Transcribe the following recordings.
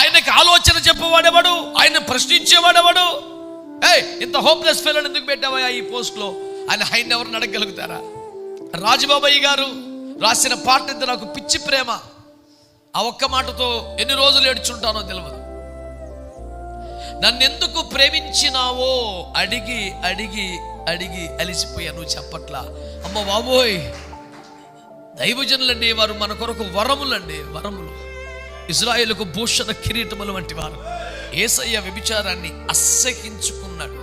ఆయనకి ఆలోచన చెప్పేవాడెవడు? ఆయన ప్రశ్నించేవాడెవడు? ఏ ఇంత హోప్లెస్ ఫెయిల్ ఎందుకు పెట్టావా ఈ పోస్ట్లో? ఆయన ఆయన ఎవరిని అడగగలుగుతారా? రాజబాబయ్య గారు రాసిన పాట మీద నాకు పిచ్చి ప్రేమ. ఆ ఒక్క మాటతో ఎన్ని రోజులు ఏడ్చుంటానో తెలియదు నన్నెందుకు ప్రేమించినావో అడిగి అడిగి అడిగి అలిసిపోయాను నువ్వు చెప్పట్లా? అమ్మ బాబోయ్ దైవజనులండి వారు మన కొరకు వరములండి వరములు. ఇజ్రాయేల్కు భూషణ కిరీటములు వంటి వారు. ఏసయ్య వ్యభిచారాన్ని అస్సహించుకున్నాడు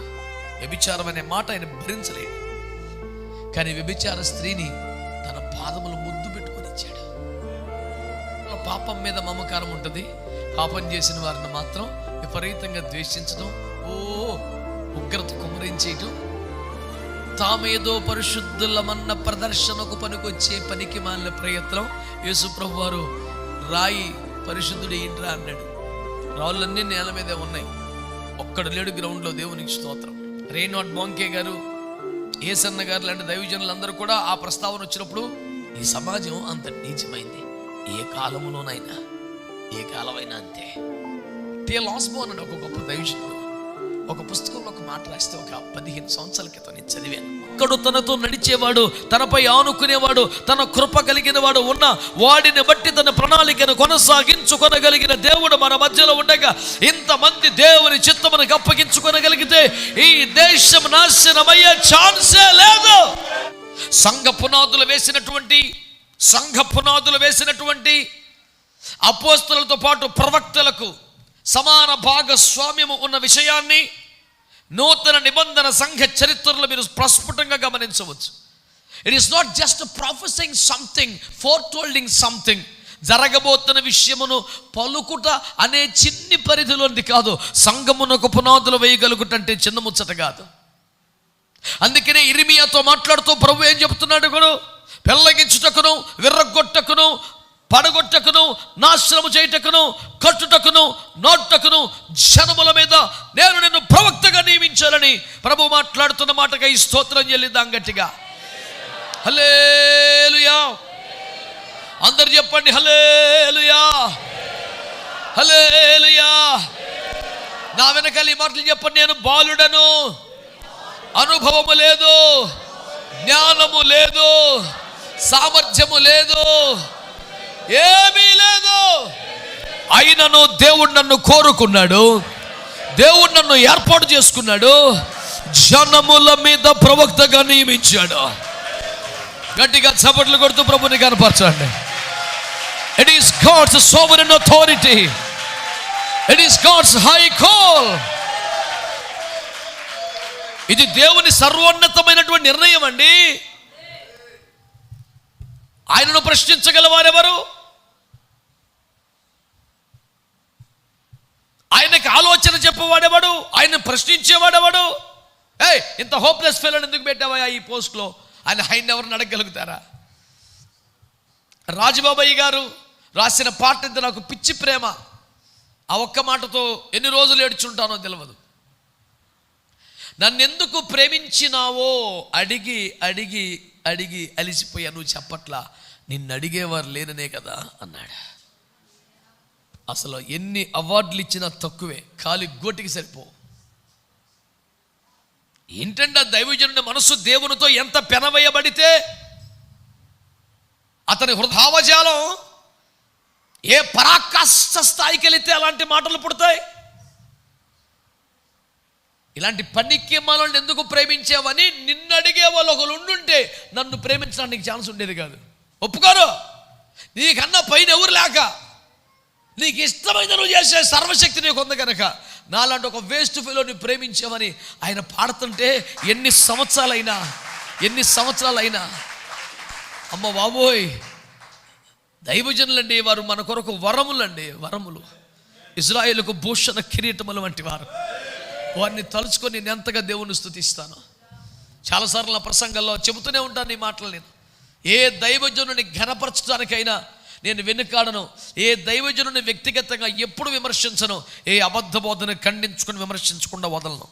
వ్యభిచారం అనే మాట ఆయన భరించలేదు. కానీ వ్యభిచార స్త్రీని తన పాదములు ముద్దు పెట్టుకొని ఇచ్చాడు. పాపం మీద మమకారం ఉంటుంది. పాపం చేసిన వారిని మాత్రం విపరీతంగా ద్వేషించడం ఓ ఉగ్రత కుమరించేయటం తామేదో పరిశుద్ధులమన్న ప్రదర్శనకు పనికొచ్చే పనికి మాలిన ప్రయత్నం. యేసుప్రభు వారు రాయి పరిశుద్ధుడు ఏంట్రా అన్నాడు. రాళ్ళన్నీ నేల మీదే ఉన్నాయి. ఒక్కడ లేడు గ్రౌండ్లో దేవునికి స్తోత్రం. రేనాట్ బోంకే గారు ఏసన్న గారు లాంటి దైవజనులందరూ కూడా ఆ ప్రస్తావన వచ్చినప్పుడు ఈ సమాజం అంత నీచమైంది. ఏ కాలములోనైనా ఏ కాలమైనా అంతే. టీ లాస్బోన్ అని ఒక గొప్ప దైవజనుడు. ఒక పుస్తకం మాట రాస్తే ఒక పదిహేను సంవత్సరాల క్రితం నేను చదివాను. ఒక్కడు తనతో నడిచేవాడు తనపై ఆనుకునేవాడు తన కృప కలిగిన వాడు ఉన్న వాడిని బట్టి తన ప్రణాళికను కొనసాగించుకొనగలిగిన దేవుడు మన మధ్యలో ఉండగా ఇంతమంది దేవుని చిత్తమునకు అప్పగించుకొనగలిగితే ఈ దేశం నాశనమయ్యే ఛాన్సే లేదు. సంఘ పునాదులు వేసినటువంటి సంఘ పునాదులు వేసినటువంటి అపోస్తులతో పాటు ప్రవక్తలకు సమాన భాగస్వామ్యము ఉన్న విషయాన్ని నూతన నిబంధన సంఘ చరిత్రలో మీరు ప్రస్ఫుటంగా గమనించవచ్చు. It is not just professing something foretelling something జరగబోతున్న విషయమును పలుకుట అనే చిన్ని పరిధిలోనిది కాదు. సంఘమునకు పునాదులు వేయగలుగుటంటే చిన్న ముచ్చట కాదు. అందుకనే ఇరిమియాతో మాట్లాడుతూ ప్రభు ఏం చెప్తున్నాడు కూడా పెళ్ళగించుటకును విర్రగొట్టకును పడగొట్టకును నాశనము చేయుటకును కట్టుటకును నాటుటకును జనముల మీద నేను నిన్ను ప్రవక్తగా నియమించాలని ప్రభు మాట్లాడుతున్న మాటగా ఈ స్తోత్రం చెల్లిద్దాం గట్టిగా. హలేలుయా అందరు చెప్పండి హలేలుయా హలేలుయా నా వెనకాల ఈ మాటలు చెప్పండి నేను బాలుడను. అనుభవము లేదు జ్ఞానము లేదు సామర్థ్యము లేదు. ఏమీ లేదు. అయినను దేవుడు నన్ను కోరుకున్నాడు. దేవుడు నన్ను ఏర్పాటు చేసుకున్నాడు. జనముల మీద ప్రవక్తగా నియమించాడు. గట్టిగా చప్పట్లు కొడుతూ ప్రభుని కనపరచండి. It is God's sovereign authority it is God's high call ఇది దేవుని సర్వోన్నతమైనటువంటి నిర్ణయం అండి. ఆయనను ప్రశ్నించగల ఆయనకి ఆలోచన చెప్పేవాడెవడు? ఆయన ప్రశ్నించేవాడెవడు? ఏ ఇంత హోప్లెస్ ఫెయిల్ ఎందుకు పెట్టావా ఈ పోస్ట్లో? ఆయన ఆయన ఎవరిని అడగగలుగుతారా? రాజబాబయ్య గారు రాసిన పాట మీద నాకు పిచ్చి ప్రేమ. ఆ ఒక్క మాటతో ఎన్ని రోజులు ఏడ్చుంటానో తెలియదు నన్నెందుకు ప్రేమించినావో అడిగి అడిగి అడిగి అలిసిపోయా నువ్వు చెప్పట్లా. నిన్ను అడిగేవారు లేననే కదా అన్నాడు. అసలు ఎన్ని అవార్డులు ఇచ్చినా తక్కువే. ఖాళీ గోటికి సరిపో. ఏంటంటే దైవజనుడి మనస్సు దేవునితో ఎంత పెనవేయబడితే అతని హృదయావజాలం ఏ పరాకాష్ట స్థాయికి వెళితే అలాంటి మాటలు పుడతాయి? ఇలాంటి పనికి మనల్ని ఎందుకు ప్రేమించావని నిన్ను అడిగే వాళ్ళు ఒకరు ఉండుంటే నన్ను ప్రేమించడానికి ఛాన్స్ ఉండేది కాదు. ఒప్పుకోరు. నీకన్నా పైన ఎవరు లేక నీకు ఇష్టమైన నువ్వు చేసే సర్వశక్తి నీకు ఉంది కనుక నాలాంటి ఒక వేస్ట్ ఫీలోని ప్రేమించామని ఆయన పాడుతుంటే ఎన్ని సంవత్సరాలైనా ఎన్ని సంవత్సరాలైనా అమ్మ బాబోయ్ దైవజనులండి వారు మన కొరకు వరములండి వరములు. ఇజ్రాయేలుకు భూషణ కిరీటములు వంటి వారు. వారిని తలుచుకొని నేను ఎంతగా దేవుని స్థుతిస్తాను చాలాసార్లు నా ప్రసంగంలో చెబుతూనే ఉంటాను ఈ మాటలు నేను. ఏ దైవజనుని ఘనపరచడానికైనా నేను వెనుకాడను. ఏ దైవజనుని వ్యక్తిగతంగా ఎప్పుడు విమర్శించను ఏ అబద్ధ బోధను ఖండించుకుని విమర్శించకుండా వదలను.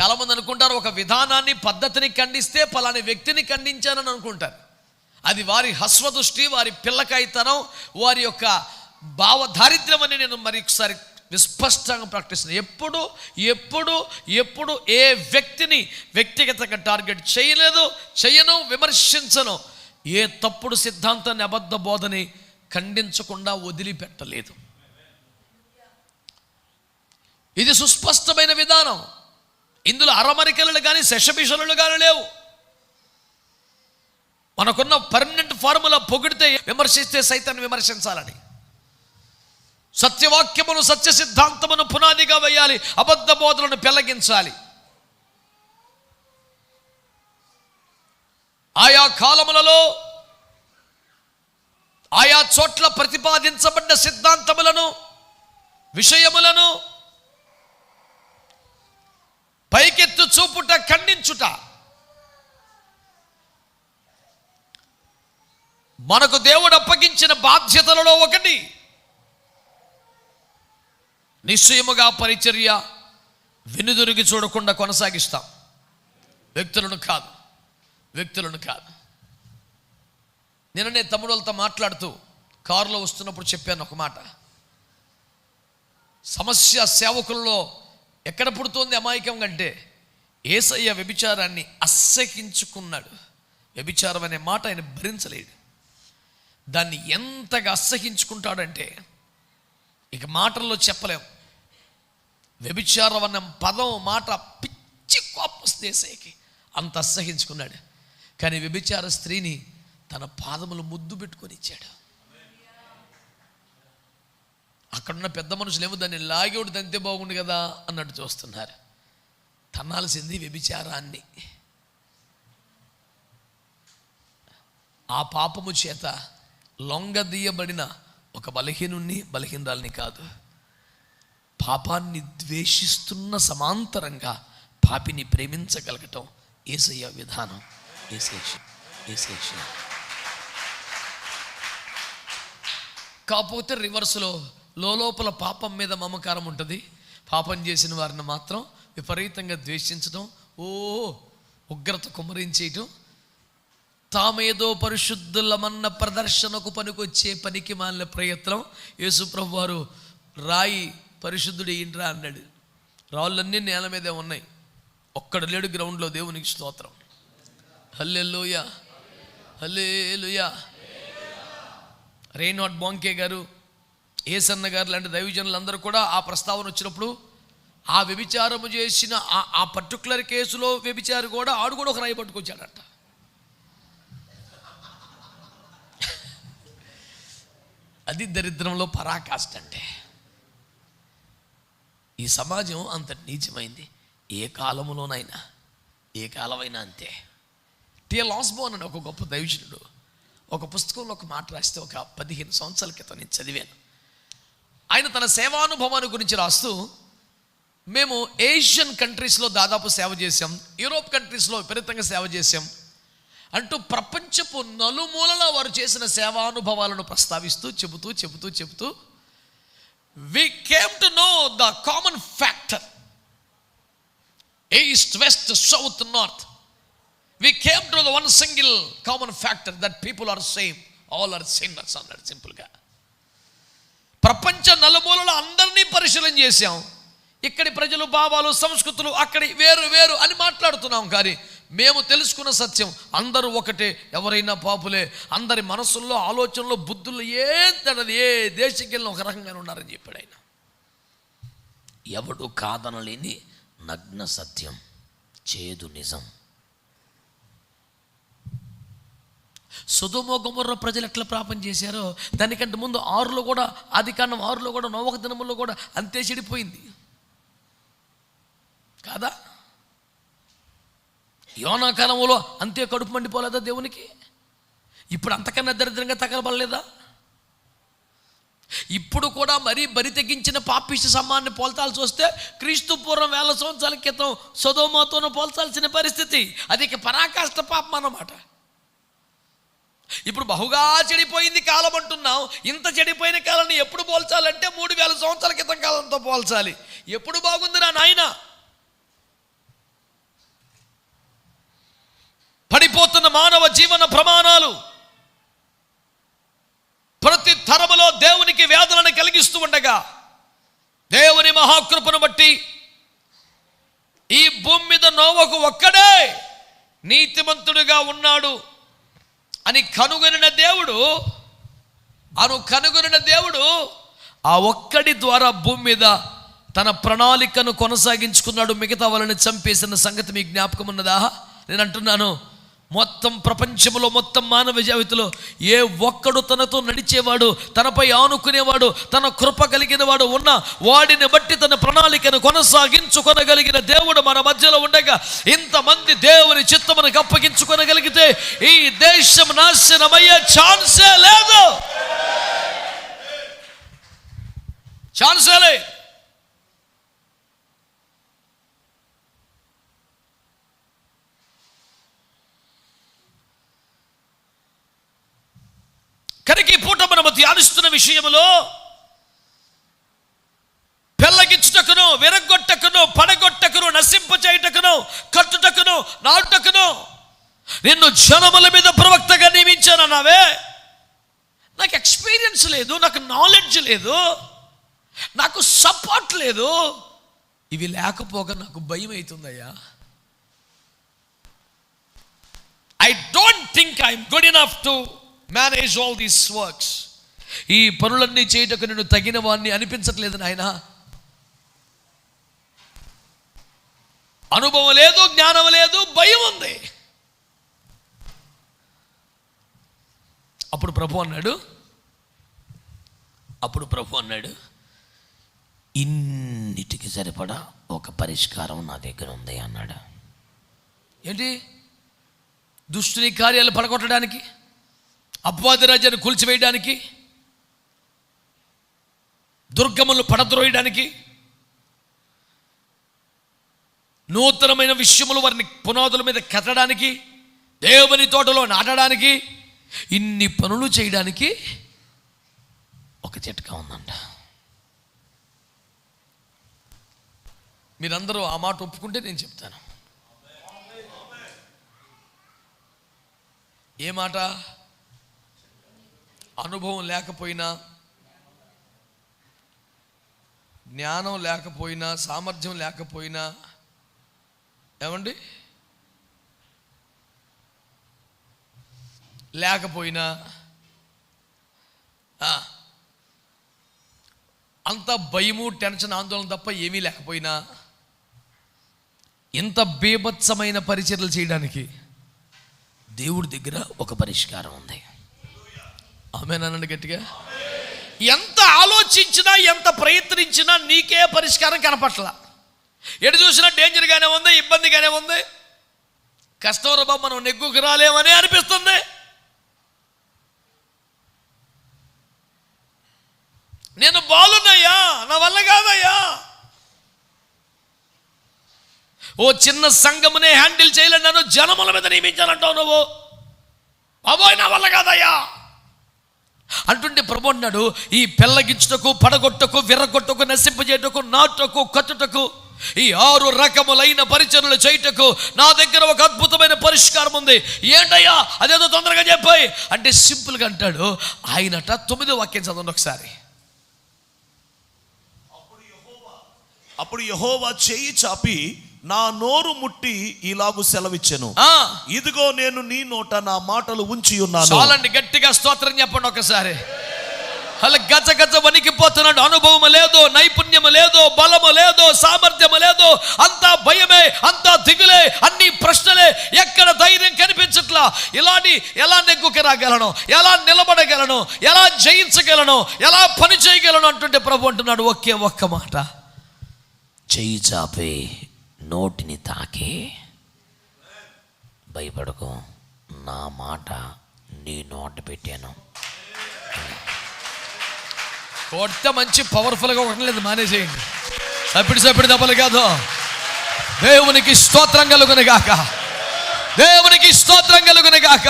చాలామంది అనుకుంటారు ఒక విధానాన్ని పద్ధతిని ఖండిస్తే పలాని వ్యక్తిని ఖండించానని అనుకుంటారు. అది వారి హస్వదృష్టి వారి పిల్లకాయితనం వారి యొక్క భావదారిద్ర్యం అని నేను మరొకసారి విస్పష్టంగా ప్రకటిస్తున్నాను ఎప్పుడు ఎప్పుడు ఎప్పుడు ఏ వ్యక్తిని వ్యక్తిగతంగా టార్గెట్ చేయలేదు చేయను విమర్శించను ఏ తప్పుడు సిద్ధాంతాన్ని అబద్ధ బోధని ఖండించకుండా వదిలిపెట్టలేదు. ఇది సుస్పష్టమైన విధానం. ఇందులో అరమరికలు కానీ శశభిషలు కానీ లేవు. మనకున్న పర్మనెంట్ ఫార్ములా పొగిడితే విమర్శిస్తే సైతాన్ని విమర్శించాలని. సత్యవాక్యమును సత్య సిద్ధాంతమును పునాదిగా వేయాలి అబద్ధ బోధలను పెలగించాలి ఆయా కాలములలో ఆయా చోట్ల ప్రతిపాదించబడ్డ సిద్ధాంతములను విషయములను పైకెత్తు చూపుట ఖండించుట మనకు దేవుడు అప్పగించిన బాధ్యతలలో ఒకటి. నిశ్చయముగా పరిచర్య వెనుదిరిగి చూడకుండా కొనసాగిస్తాం. వ్యక్తులను కాదు. వ్యక్తులను కాదు. నిన్ననే తమ్ముడులతో మాట్లాడుతూ కారులో వస్తున్నప్పుడు చెప్పాను ఒక మాట. సమస్య సేవకుల్లో ఎక్కడ పుడుతోంది అమాయకం కంటే ఏసయ్య వ్యభిచారాన్ని అస్సహించుకున్నాడు వ్యభిచారం అనే మాట ఆయన భరించలేడు. దాన్ని ఎంతగా అసహించుకుంటాడంటే ఇక మాటల్లో చెప్పలేం. వ్యభిచారం అన్న పదం మాట పిచ్చి కోపం దేశాయికి అంత అసహించుకున్నాడు. కానీ వ్యభిచార స్త్రీని తన పాదములు ముద్దు పెట్టుకొని ఇచ్చాడు. అక్కడున్న పెద్ద మనుషులు ఏమో దాన్ని లాగేవుడు తంతే బాగుండు కదా అన్నట్టు చూస్తున్నారు. తన్నాల్సింది వ్యభిచారాన్ని. ఆ పాపము చేత లొంగదీయబడిన ఒక బలహీనుణ్ణి బలహీనరాల్ని కాదు. పాపాన్ని ద్వేషిస్తున్న సమాంతరంగా పాపిని ప్రేమించగలగటం ఏసయ్య విధానం. కాకపోతే రివర్స్లో లోపల పాపం మీద మమకారం ఉంటుంది. పాపం చేసిన వారిని మాత్రం విపరీతంగా ద్వేషించడం ఓ ఉగ్రత కుమరించేయటం తామేదో పరిశుద్ధులమన్న ప్రదర్శనకు పనికొచ్చే పనికి మాలిన ప్రయత్నం యేసుప్రభు వారు రాయి పరిశుద్ధుడు ఏంట్రా అన్నాడు. రాళ్ళన్నీ నేల మీదే ఉన్నాయి. ఒక్కడు లేడు గ్రౌండ్లో దేవునికి స్తోత్రం. హల్లెలూయ. హల్లెలూయ. రేనాట్ బోంకే గారు ఏసన్న గారు లాంటి దైవజనులు అందరూ కూడా ఆ ప్రస్తావన వచ్చినప్పుడు ఆ వ్యభిచారము చేసిన ఆ- పర్టికులర్ కేసులో వ్యభిచారి కూడా ఆడు కూడా ఒక రాయి పట్టుకొచ్చాడట. అది దరిద్రంలో పరాకాష్ట అంటే. ఈ సమాజం అంత నీచమైంది. ఏ కాలములోనైనా ఏ కాలమైనా అంతే. టిఎల్ లాస్బోన్ అని ఒక గొప్ప దైవజనుడు ఒక పుస్తకంలో ఒక మాట రాస్తే ఒక పదిహేను సంవత్సరాల క్రితం నేను చదివాను. ఆయన తన సేవానుభవాన్ని గురించి రాస్తూ మేము ఏషియన్ కంట్రీస్లో దాదాపు సేవ చేసాం యూరోప్ కంట్రీస్లో విపరీతంగా సేవ చేసాం అంటూ ప్రపంచపు నలుమూలల వారు చేసిన సేవానుభవాలను ప్రస్తావిస్తూ చెబుతూ చెబుతూ చెబుతూ we came to know the common factor east west south north we came to the one single common factor that people are same all are sinners అన్నాడు సింపుల్గా ప్రపంచ నలుమూలలో అందరినీ పరిశీలన చేశాం. ఇక్కడి ప్రజలు భావాలు సంస్కృతులు అక్కడి వేరు వేరు అని మాట్లాడుతున్నాం కానీ మేము తెలుసుకున్న సత్యం అందరూ ఒకటే ఎవరైనా పాపులే అందరి మనసుల్లో ఆలోచనలో బుద్ధుల్లో ఏ తనది ఏ దేశకెళ్ళిన ఒక రకంగానే ఉన్నారని చెప్పాడు ఆయన. ఎవడు కాదనలేని నగ్న సత్యం చేదు నిజం. సుధుమో గుమర్ర ప్రజలు ఎట్లా పాపం చేశారో దానికంటే ముందు ఆరులో కూడా ఆది కాండం ఆరులో కూడా నవక దినములో కూడా అంతే చెడిపోయింది. కాదా? యోనాకాలంలో అంతే కడుపు మండిపోలేదా దేవునికి? ఇప్పుడు అంతకన్నా దరిద్రంగా తగలబడలేదా? ఇప్పుడు కూడా మరీ బరి తెగించిన పాపిష్టి సమ్మాన్ని పోల్చాల్సి వస్తే క్రీస్తు పూర్వం వేల సంవత్సరాల క్రితం సొదోమాతోనూ పోల్చాల్సిన పరిస్థితి. అది ఇక పరాకాష్ట పాపం అన్నమాట. ఇప్పుడు బహుగా చెడిపోయింది కాలం అంటున్నాం ఇంత చెడిపోయిన కాలాన్ని ఎప్పుడు పోల్చాలంటే మూడు వేల సంవత్సరాల క్రితం కాలంతో పోల్చాలి. ఎప్పుడు బాగుంది నా నాయన? పడిపోతున్న మానవ జీవన ప్రమాణం ప్రతి తరములో లోకంలో దేవునికి వేదనను కలిగిస్తూ ఉండగా దేవుని మహాకృపను బట్టి ఈ భూమి మీద నోవకు ఒక్కడే నీతిమంతుడిగా ఉన్నాడు అని కనుగొనిన దేవుడు అను కనుగొనిన దేవుడు ఆ ఒక్కడి ద్వారా భూమి మీద తన ప్రణాళికను కొనసాగించుకున్నాడు మిగతా వాళ్ళని చంపేసిన సంగతి మీ జ్ఞాపకం ఉన్నదా? నేను అంటున్నాను మొత్తం ప్రపంచంలో మొత్తం మానవ జావితిలో ఏ ఒక్కడు తనతో నడిచేవాడు తనపై ఆనుకునేవాడు తన కృప కలిగిన వాడు ఉన్న వాడిని బట్టి తన ప్రణాళికను కొనసాగించుకొనగలిగిన దేవుడు మన మధ్యలో ఉండగా ఇంతమంది దేవుని చిత్తమునకు అప్పగించుకొనగలిగితే ఈ దేశం నాశనమయ్యే ఛాన్సే లేదు. ఛాన్సే లేదు కనుక ఈ పూట మనము ధ్యానిస్తున్న విషయంలో పెళ్ళగించుటకును విరగొట్టకును పడగొట్టకును నశింపచేయుటకును కట్టుటకును నాటుటకును నిన్ను జనముల మీద ప్రవక్తగా నియమించాను అన్నావే. నాకు ఎక్స్పీరియన్స్ లేదు నాకు నాలెడ్జ్ లేదు నాకు సపోర్ట్ లేదు. ఇవి లేకపోగా నాకు భయం అవుతుందయ్యా I don't think I'm good enough to manage all these works ఈ పనులన్నీ చేయటకు నేను తగిన వాడిని అనిపించట్లేదు నాయన. అనుభవం లేదు జ్ఞానం లేదు భయం ఉంది. అప్పుడు ప్రభు అన్నాడు అప్పుడు ప్రభు అన్నాడు ఇన్నిటికి సరిపడా ఒక పరిష్కారం నా దగ్గర ఉంది అన్నాడు. ఏంటి? దుష్టుని కార్యాలు పడగొట్టడానికి అపవాది రాజ్యాన్ని కూల్చివేయడానికి దుర్గములు పడద్రోయడానికి నూతనమైన విషయములు వారిని పునాదుల మీద కట్టడానికి దేవుని తోటలో నాటడానికి ఇన్ని పనులు చేయడానికి ఒక చిట్కా ఉందంట. మీరందరూ ఆ మాట ఒప్పుకుంటే నేను చెప్తాను. ఏ మాట? అనుభవం లేకపోయినా జ్ఞానం లేకపోయినా సామర్థ్యం లేకపోయినా ఏమండి? లేకపోయినా అంత భయము టెన్షన్ ఆందోళన తప్ప ఏమీ లేకపోయినా ఇంత బీభత్సమైన పరిచర్లు చేయడానికి దేవుడి దగ్గర ఒక పరిష్కారం ఉంది. ఆమెనానండి గట్టిగా. ఎంత ఆలోచించినా ఎంత ప్రయత్నించినా నీకే పరిష్కారం కనపట్ల. ఎటు చూసినా డేంజర్గానే ఉంది ఇబ్బందిగానే ఉంది. కష్టం మనం నెగ్గుకు రాలేమని అనిపిస్తుంది. నేను బాలున్నయ్యా నా వల్ల కాదయ్యా. ఓ చిన్న సంఘమునే హ్యాండిల్ చేయలేను నన్ను జనముల మీద నియమించాలంటావు నువ్వు. బాబోయ్ నా వల్ల కాదయ్యా. అంటుంటే ప్రభు అన్నాడు ఈ పెళ్ళగించుటకు పడగొట్టకు విర్రగొట్టకు నశింపజేయటకు నాటకు కట్టుటకు ఈ ఆరు రకములైన పరిచయలు చేయుటకు నా దగ్గర ఒక అద్భుతమైన పరిష్కారం ఉంది. ఏంటయ్యా? అదేదో తొందరగా చెప్పాయి. అంటే సింపుల్గా అంటాడు ఆయనట తొమ్మిదో వాక్యం చదవండి ఒకసారి. అప్పుడు యహోవా చేయి చాపి నా నోరు ముట్టి ఇలాగు సెలవిచ్చెను. ఆ, ఇదిగో నేను నీ నోట నా మాటలు ఉంచి ఉన్నాను. చాలండి గట్టిగా స్తోత్రం చెప్పండి ఒకసారి. అలా గజ గజ వణికిపోతున్నాడు. అనుభవం లేదు నైపుణ్యము లేదు బలము లేదు సామర్థ్యము లేదు. అంతా భయమే అంతా దిగులే అన్ని ప్రశ్నలే. ఎక్కడ ధైర్యం కనిపించట్లా? ఇలాంటి ఎలా నెగ్గుకి రాగలను? ఎలా నిలబడగలను? ఎలా జయించగలను? ఎలా పని చేయగలను? అంటుంటే ప్రభు అంటున్నాడు ఒకే ఒక్క మాట. చెయ్యి చాపి. నోటిని తాకి. భయపడకు నా మాట నీ నోట పెట్టాను. కొడితే మంచి పవర్ఫుల్గా ఉండలేదు మానేసేయండి. సపిడి సపిడి దెబ్బలు కాదు. దేవునికి స్తోత్రం కలుగును గాక. దేవునికి స్తోత్రం కలుగును గాక.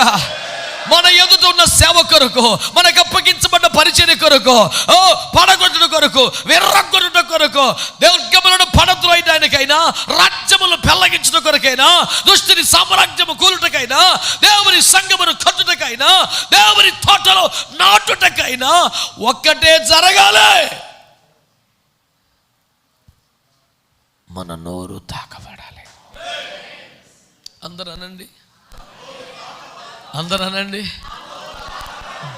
మన ఎదుట ఉన్న సేవ కొరకు మనకు అప్పగించబడ్డ పరిచయ కొరకు ఓ పడగొట్టుడు కొరకు విర్రగొట్టుట కొరకు దుర్గములను పడద్రోయడానికైనా రాజ్యములు పెల్లగించుట కొరకైనా దుష్టిని సామ్రాజ్యము కూలుటకైనా దేవుని సంగమును కట్టుటకైనా దేవుని తోటలో నాటుటకైనా ఒక్కటే జరగాలి. మన నోరు తాకబడాలి. అందరూ అనండి. అందరూ అనండి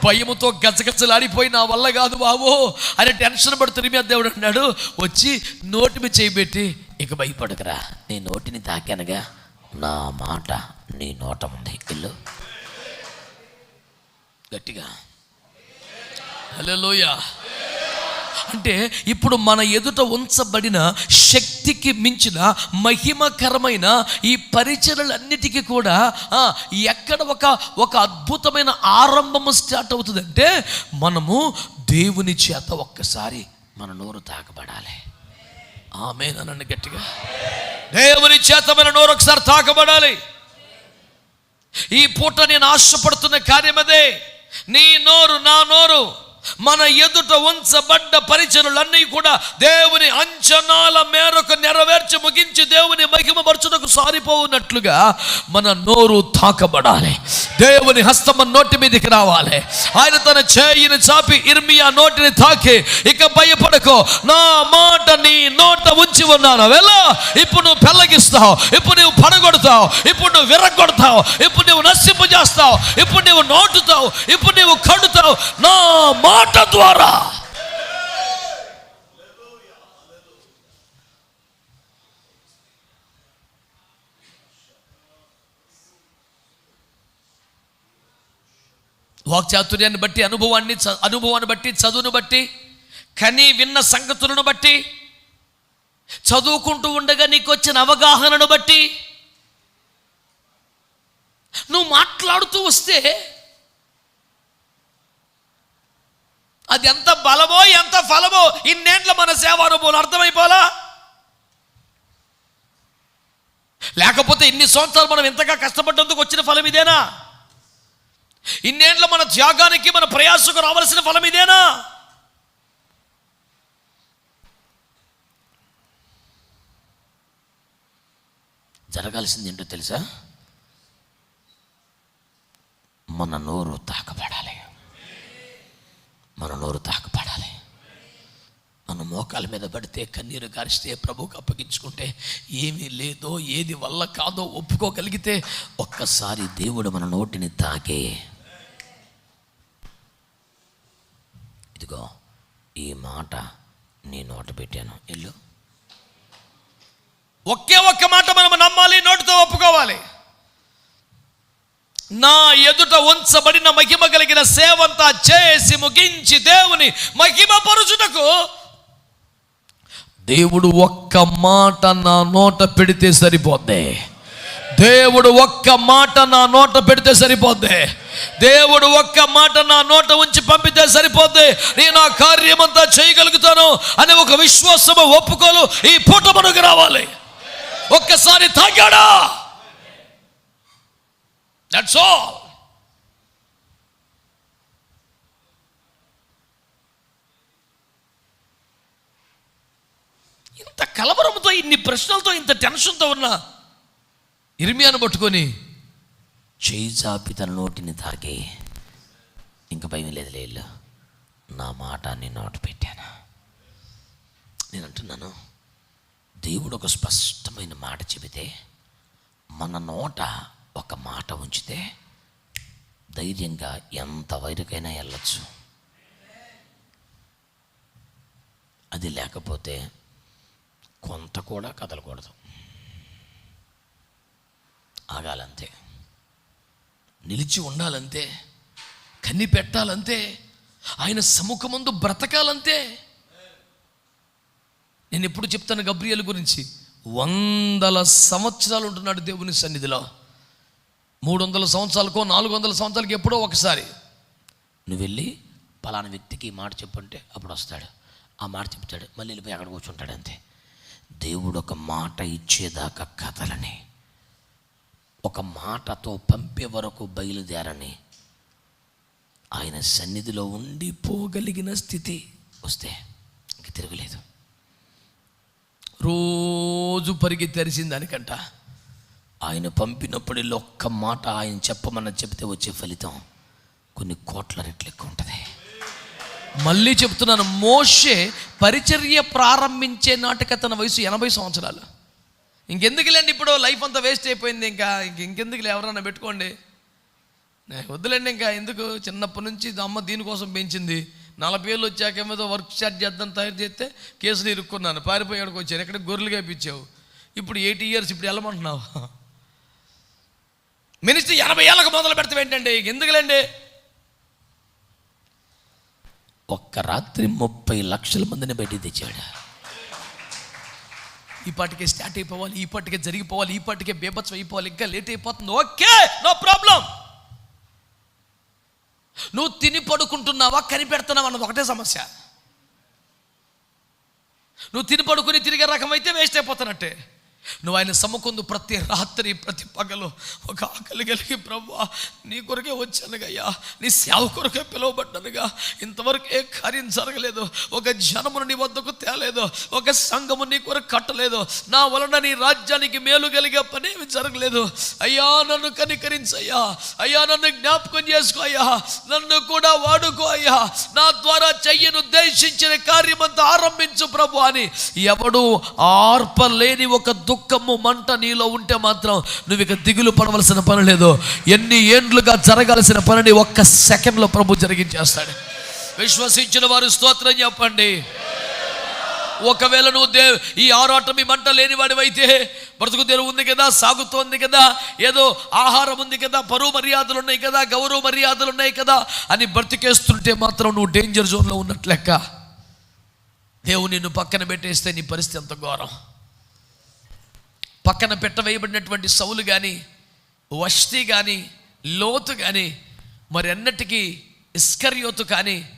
భయముతో గజగజలాడిపోయి నా వల్ల కాదు బాబు అని టెన్షన్ పడుతుంది మీద దేవుడు అన్నాడు వచ్చి నోటి మీద చేయబెట్టి ఇక భయపడకరా. నీ నోటిని తాకానుగా. నా మాట నీ నోట ఉంది. ఇల్లు గట్టిగా. హలో లోయా అంటే ఇప్పుడు మన ఎదుట ఉంచబడిన శక్తికి మించిన మహిమకరమైన ఈ పరిచయలన్నిటికీ కూడా ఎక్కడ ఒక ఒక అద్భుతమైన ఆరంభము స్టార్ట్ అవుతుందంటే మనము దేవుని చేత ఒక్కసారి మన నోరు తాకబడాలి. ఆమె నన్ను గట్టిగా. దేవుని చేత మన నోరు ఒకసారి తాకబడాలి. ఈ పూట నేను ఆశపడుతున్న కార్యం అదే నీ నోరు నా నోరు. మన ఎదుట ఉంచబడ్డ పరిచయలన్నీ కూడా దేవుని అంచనాల మేరకు నెరవేర్చి ముగించి దేవుని మహిమపరచుటకు సారిపోవునట్లుగా మన నోరు తాకబడాలి. దేవుని హస్తం మన నోటి మీదకి రావాలి. ఆయన తన చేయిని చాపి ఇర్మియా నోటిని తాకి ఇక భయపడకో. నా మాట నీ నోట ఉంచి ఉన్నాను. వెళ్ళా. ఇప్పుడు నువ్వు పెళ్ళగిస్తావు ఇప్పుడు నువ్వు పడగొడతావు. ఇప్పుడు నువ్వు విరగొడతావు ఇప్పుడు నువ్వు నశింపు చేస్తావు ఇప్పుడు నువ్వు నోటుతావు. ఇప్పుడు నువ్వు కడుతావు. నా మాట ద్వారా. వాక్చాతుర్యాన్ని బట్టి అనుభవాన్ని అనుభవాన్ని బట్టి చదువును బట్టి కని విన్న సంగతులను బట్టి చదువుకుంటూ ఉండగా నీకు వచ్చిన అవగాహనను బట్టి నువ్వు మాట్లాడుతూ వస్తే అది ఎంత బలమో ఎంత ఫలమో ఇన్నేండ్ల మన సేవానుభవం అర్థమైపోలా? లేకపోతే ఇన్ని సంవత్సరాలు మనం ఇంతగా కష్టపడ్డందుకు వచ్చిన ఫలం ఇదేనా? ఇన్నేండ్ల మన త్యాగానికి మన ప్రయాసకు రావాల్సిన ఫలం ఇదేనా? జరగాల్సింది ఏంటో తెలుసా? మన నోరు తాకబడాలి. మన నోరు తాకపడాలి. మన మోకాల మీద పడితే కన్నీరు గారిస్తే ప్రభువుకి అప్పగించుకుంటే ఏమీ లేదో ఏది వల్ల కాదో ఒప్పుకోగలిగితే ఒక్కసారి దేవుడు మన నోటిని తాకే. ఇదిగో ఈ మాట నీ నోట పెట్టాను. ఇల్లు ఒకే ఒక్క మాట మనం నమ్మాలి నోటితో ఒప్పుకోవాలి. నా ఎదుట ఉంచబడిన మహిమ కలిగిన సేవంతా చేసి ముగించి దేవుని మహిమ పరుచుటకు దేవుడు ఒక్క మాట నా నోట పెడితే సరిపోద్ది. దేవుడు ఒక్క మాట నా నోట పెడితే సరిపోద్ది. దేవుడు ఒక్క మాట నా నోట ఉంచి పంపితే సరిపోద్ది. నేను ఆ కార్యమంతా చేయగలుగుతాను అనే ఒక విశ్వాసము ఒప్పుకోలు ఈ పూట మనకు రావాలి. ఒక్కసారి తాగాడా? దట్స్ ఆల్ ఇంత కలవరంతో ఇన్ని ప్రశ్నలతో ఇంత టెన్షన్తో ఉన్న ఇర్మియాను పట్టుకొని చేయి చాపి తన నోటిని తాకి. ఇంక భయం లేదు లేదు నా మాట నేను నోట పెట్టాను? నేను అంటున్నాను దేవుడు ఒక స్పష్టమైన మాట చెబితే మన నోట ఒక మాట ఉంచితే ధైర్యంగా ఎంత వైరుకైనా వెళ్ళొచ్చు. అది లేకపోతే కొంత కూడా కదలకూడదు. ఆగాలంతే. నిలిచి ఉండాలంతే. కన్ని పెట్టాలంతే. ఆయన సముఖమందు బ్రతకాలంతే. నేను ఎప్పుడు చెప్తాను గబ్రియల్ గురించి? వందల సంవత్సరాలు ఉంటున్నాడు దేవుని సన్నిధిలో. మూడు వందల సంవత్సరాలకో నాలుగు వందల సంవత్సరాలకి ఎప్పుడో ఒకసారి. నువ్వు వెళ్ళి పలానా వ్యక్తికి ఈ మాట చెప్పంటే అప్పుడు వస్తాడు ఆ మాట చెప్తాడు. మళ్ళీ వెళ్ళిపోయి అక్కడ కూర్చుంటాడు అంతే. దేవుడు ఒక మాట ఇచ్చేదాకా కథలని ఒక మాటతో పంపే వరకు బయలుదేరని. ఆయన సన్నిధిలో ఉండిపోగలిగిన స్థితి వస్తే తిరగలేదు. రోజు పరిగి దానికంట ఆయన పంపినప్పుడు ఒక్క మాట ఆయన చెప్పమన్న చెప్తే వచ్చే ఫలితం కొన్ని కోట్ల రెట్లు ఎక్కువ ఉంటుంది. మళ్ళీ చెప్తున్నాను మోషే పరిచర్య ప్రారంభించే నాటికి తన వయసు ఎనభై సంవత్సరాలు. ఇంకెందుకులేండి ఇప్పుడు లైఫ్ అంతా వేస్ట్ అయిపోయింది ఇంకా ఇంక ఇంకెందుకులే ఎవరన్నా పెట్టుకోండి. నే వద్దులేండి ఇంకా ఎందుకు? చిన్నప్పటి నుంచి అమ్మ దీనికోసం పెంచింది. నలభై ఏళ్ళు వచ్చాక ఏమో వర్క్ స్టార్ట్ చేద్దాం తయారు చేస్తే కేసులు ఇరుక్కున్నాను. పారిపోయాడుకు వచ్చాను. ఎక్కడ గొర్రెలుగా ఇప్పించావు ఇప్పుడు ఎయిటీ ఇయర్స్ ఇప్పుడు వెళ్ళమంటున్నావు? మినిస్ట్రీ ఎనభై ఏళ్ళకు మొదలు పెడతాం ఏంటండి? ఎందుకులేండి? ఒక్క రాత్రి ముప్పై లక్షల మందిని బయటికి తెచ్చాడు. ఈ పాటికే స్టార్ట్ అయిపోవాలి ఈ పాటికే జరిగిపోవాలి ఈ పాటికే బేబత్సం అయిపోవాలి ఇంకా లేట్ అయిపోతుంది. Okay no problem. నువ్వు తిని పడుకుంటున్నావా కనిపెడుతున్నావా అన్నది ఒకటే సమస్య. నువ్వు తిని పడుకుని తిరిగే రకం అయితే వేస్ట్ అయిపోతున్నట్టే. నువ్వు ఆయన సమకుందు ప్రతి రాత్రి ప్రతి పగలు ఒక ఆకలి కలిగి ప్రభా నీ కొరకే వచ్చానుగయ్యా నీ సేవ కొరకే పిలువబడ్డానుగా. ఇంతవరకు ఏ కార్యం జరగలేదు ఒక జనమును నీ వద్దకు తేలేదు ఒక సంఘము నీ కొరకు కట్టలేదు నా వలన నీ రాజ్యానికి మేలు కలిగే పని ఏమి జరగలేదు. అయ్యా నన్ను కనికరించయ్యా అయ్యా నన్ను జ్ఞాపకం చేసుకో అయ్యా నన్ను కూడా వాడుకో అయ్యా నా ద్వారా చెయ్యను ఉద్దేశించిన కార్యమంతా ఆరంభించు ప్రభు అని. ఎవడు ఆర్పలేని ఒక దుఃఖము మంట నీలో ఉంటే మాత్రం నువ్వు ఇక దిగులు పడవలసిన పని లేదు. ఎన్ని ఏండ్లుగా జరగాల్సిన పనిని ఒక్క సెకండ్లో ప్రభు జరిగించేస్తాడు. విశ్వసించిన వారు స్తోత్రం చెప్పండి. ఒకవేళ నువ్వు దే ఈ ఆరాటం ఈ మంట లేనివాడివైతే బ్రతుకు తెరువు ఉంది కదా సాగుతోంది కదా ఏదో ఆహారం ఉంది కదా పరువు మర్యాదలు ఉన్నాయి కదా గౌరవ మర్యాదలు ఉన్నాయి కదా అని బ్రతికేస్తుంటే మాత్రం నువ్వు డేంజర్ జోన్లో ఉన్నట్లు లెక్క. నిన్ను పక్కన పెట్టేస్తే నీ పరిస్థితి ఎంత ఘోరం. పక్కన పెట్టవేయబడినటువంటి సౌలు కానీ వష్టి కానీ లోతు కానీ మరి అన్నటికీ ఇస్కర్యోతు కానీ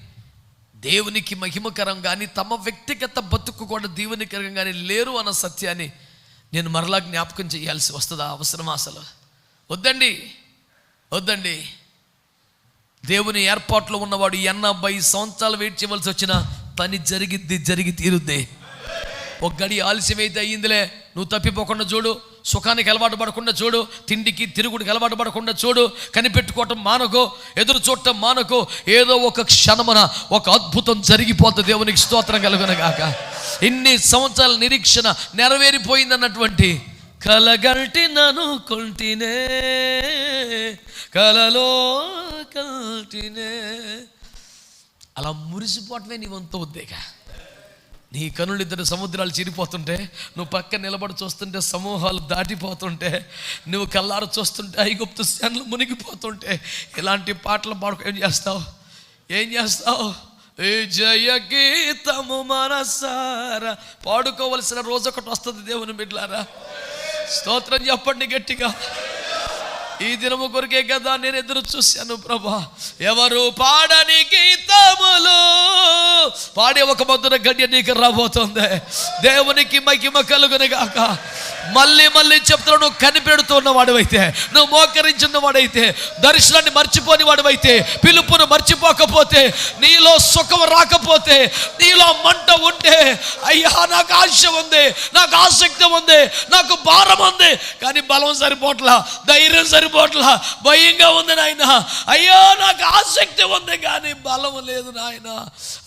దేవునికి మహిమకరం కానీ తమ వ్యక్తిగత బతుకు కూడా దేవునికరం కానీ లేరు అన్న సత్యాన్ని నేను మరలా జ్ఞాపకం చేయాల్సి వస్తుందా? అవసరమా అసలు? వద్దండి. వద్దండి. దేవుని ఏర్పాట్లో ఉన్నవాడు ఎనభై సంవత్సరాలు వెయిట్ చేయవలసి వచ్చిన పని జరిగిద్ది జరిగి తీరుద్ది. ఒక గడి ఆలస్యమైతే అయ్యిందిలే. నువ్వు తప్పిపోకుండా చూడు సుఖానికి అలవాటు పడకుండా చూడు తిండికి తిరుగుడికి అలవాటు పడకుండా చూడు కనిపెట్టుకోవటం మానకో ఎదురు చూడటం మానకో ఏదో ఒక క్షణమున ఒక అద్భుతం జరిగిపోతుంది దేవునికి స్తోత్రం కలుగునగాక ఇన్ని సంవత్సరాల నిరీక్షణ నెరవేరిపోయిందన్నటువంటి కలగంటి నను కొంటినే కలలో కంటినే అలా మురిసిపోవటమే నీ వంతు ఉద్దేగా. నీ కనులు ఇద్దరు సముద్రాలు చిరిపోతుంటే నువ్వు పక్కన నిలబడి చూస్తుంటే సమూహాలు దాటిపోతుంటే నువ్వు కల్లారు చూస్తుంటే ఐగుప్తు సేనలు మునిగిపోతుంటే ఇలాంటి పాటలు పాడుకు ఏం చేస్తావు? ఏం చేస్తావు? ఏ జయ గీతము మనసారా. పాడుకోవలసిన రోజు ఒకటి వస్తుంది దేవుని బిడ్లారా స్తోత్రం చెప్పండి గట్టిగా. ఈ దినము కొరికే కదా నేను ఎదురు చూశాను ప్రభా. ఎవరు పాడని గీతములు పాడే ఒక మధుర గడియ నీకు రాబోతుంది. దేవునికి మహిమ కలుగుని గాక. మళ్ళీ మళ్ళీ చెప్తున్నావు నువ్వు కనిపెడుతున్న వాడివైతే నువ్వు మోకరించిన వాడైతే దర్శనాన్ని మర్చిపోని వాడివైతే పిలుపును మర్చిపోకపోతే నీలో సుఖం రాకపోతే నీలో మంట ఉంటే అయ్యా నాకు ఆశ ఉంది నాకు ఆసక్తి ఉంది నాకు భారం ఉంది కానీ బలం సరిపోట్లా ధైర్యం సరి సరిపోట్ల భయంగా ఉంది నాయన. అయ్యో నాకు ఆసక్తి ఉంది కానీ బలం లేదు నాయన.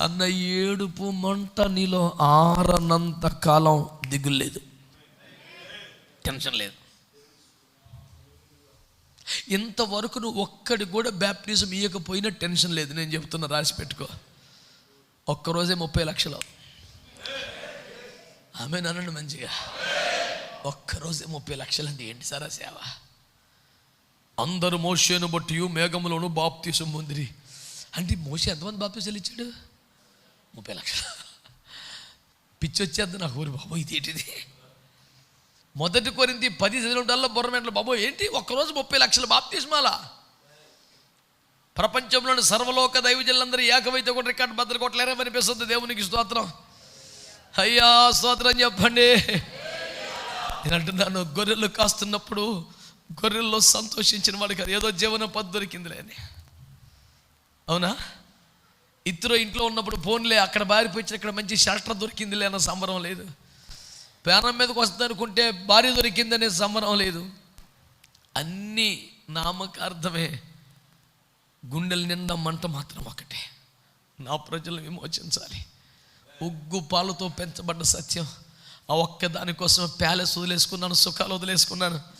అన్న ఏడుపు మంట నీలో ఆరనంత కాలం దిగులేదు టెన్షన్ లేదు. ఇంతవరకు నువ్వు ఒక్కడి కూడా బ్యాప్టిజం ఇవ్వకపోయినా టెన్షన్ లేదు. నేను చెప్తున్నా రాసి పెట్టుకో. ఒక్కరోజే ముప్పై లక్షలు. ఆమె నన్ను మంచిగా. ఒక్కరోజే ముప్పై లక్షలు అంటే ఏంటి సారా సేవ? అందరు మోషేను బట్టి మేఘములోను బాప్తీసం పొందిరి అంటే మోసే ఎంతమంది బాప్తీసాలు ఇచ్చాడు? ముప్పై లక్షలు. పిచ్చి వచ్చేద్ది నాకు ఊరి బాబు ఇది ఏంటిది? మొదటి కొరింది పది చదివినటల్లో బుర్రమెంటలు బాబు ఏంటి? ఒక్కరోజు ముప్పై లక్షల బాప్తిస్మాల? ప్రపంచంలోని సర్వలోక దైవజనులందరూ ఏకమైతే కూడా రికార్డు బద్దలు కొట్టలేరా అనిపిస్తుంది దేవునికి స్తోత్రం. అయ్యా స్తోత్రం చెప్పండి. నేను అంటున్నాను గొర్రెలు కాస్తున్నప్పుడు గొర్రెల్లో సంతోషించిన వాడు కాదు. ఏదో జీవన పద్ధతి దొరికిందిలే అని. అవునా? ఇద్దరు ఇంట్లో ఉన్నప్పుడు ఫోన్లే అక్కడ బారిపోయి ఇక్కడ మంచి షెల్టర్ దొరికింది అన్న సంబరం లేదు. పేనం మీదకి వస్తుంది అనుకుంటే భార్య దొరికిందనే సంబరం లేదు. అన్నీ నామకార్థమే గుండెల నిండా మంట మాత్రం ఒకటే. నా ప్రజలను విమోచించాలి. ఉగ్గు పాలతో పెంచబడ్డ సత్యం. ఆ ఒక్క దానికోసం ప్యాలెస్ వదిలేసుకున్నాను సుఖాలు వదిలేసుకున్నాను.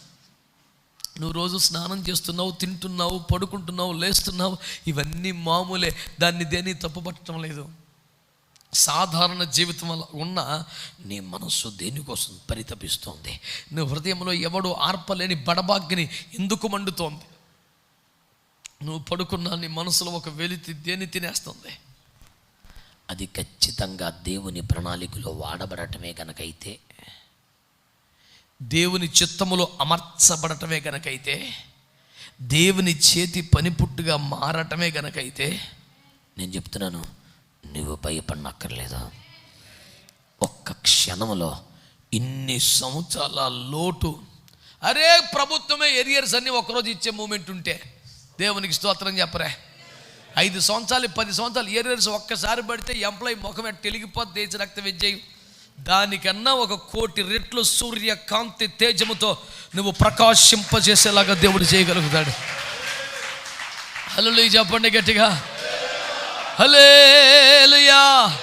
నువ్వు రోజు స్నానం చేస్తున్నావు తింటున్నావు పడుకుంటున్నావు లేస్తున్నావు ఇవన్నీ మామూలే. దాన్ని దేని తప్పుపట్టడం లేదు. సాధారణ జీవితం వల్ల ఉన్న నీ మనస్సు దేనికోసం పరితపిస్తోంది? నీ హృదయంలో ఎవడు ఆర్పలేని బడబాగ్ని ఎందుకు మండుతోంది? నువ్వు పడుకున్నా నీ మనసులో ఒక వెలితి దేని తినేస్తుంది? అది ఖచ్చితంగా దేవుని ప్రణాళికలో వాడబడటమే కనుకైతే దేవుని చిత్తములో అమర్చబడటమే గనకైతే దేవుని చేతి పనిపుట్టుగా మారటమే గనకైతే నేను చెప్తున్నాను నువ్వు భయపడనక్కర్లేదు. ఒక్క క్షణంలో ఇన్ని సంవత్సరాల లోటు. అరే ప్రభుత్వమే ఎరియర్స్ అన్ని ఒకరోజు ఇచ్చే మూమెంట్ ఉంటే దేవునికి స్తోత్రం చెప్పరే? ఐదు సంవత్సరాలు పది సంవత్సరాలు ఎరియర్స్ ఒక్కసారి పడితే ఎంప్లాయ్ ముఖమే టెలిగిపోతే దేశ రక్త విజయం. దానికన్నా ఒక కోటి రెట్లు సూర్యకాంతి తేజముతో నువ్వు ప్రకాశింపజేసేలాగా దేవుడు చేయగలుగుతాడు. హలో చెప్పండి గట్టిగా. హలేలుయా